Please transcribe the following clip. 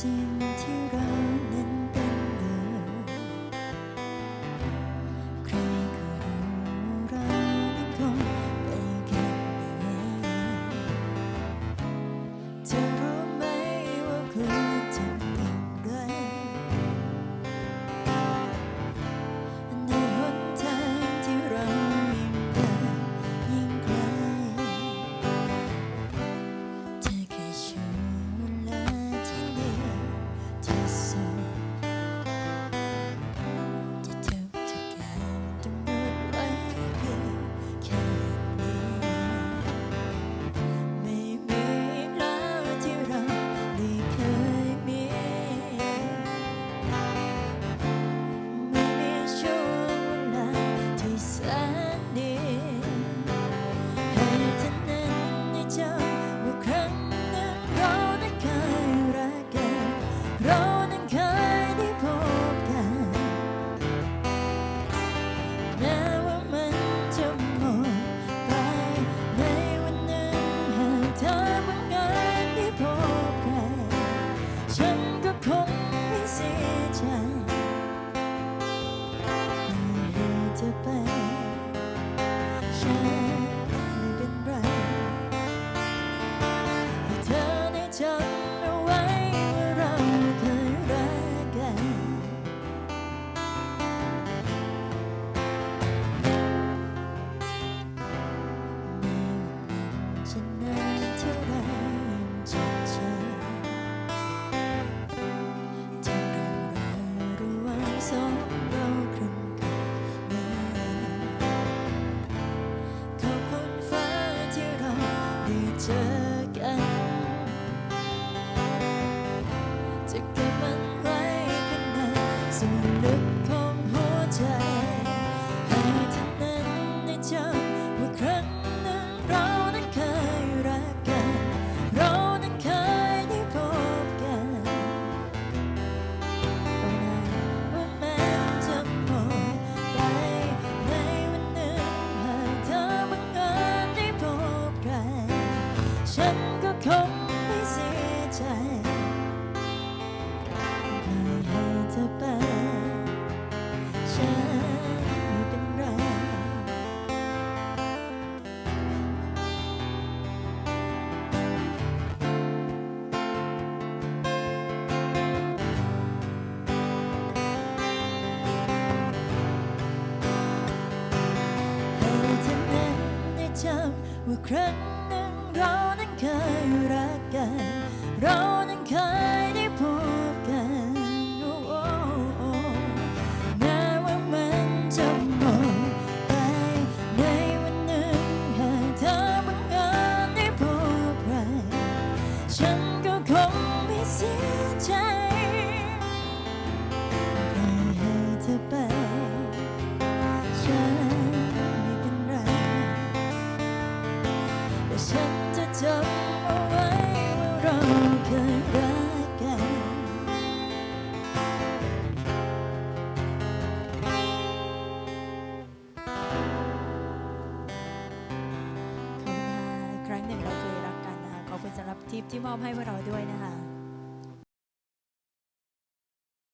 心。passion. จะเก็บมันไว้ข้างในส่วนลึกของหัวใจ ให้เธอนั้นได้จำว่าครั้งหนึ่งเรา 왜 그랬는 거는 그럴까 그러는 그리 보 จำเอาไว้ว่าเราเคยรักกัน ครั้งหนึ่งเราเคยรักกันนะคะขอบคุณสำหรับทิปที่มอบให้พวกเราด้วยนะคะ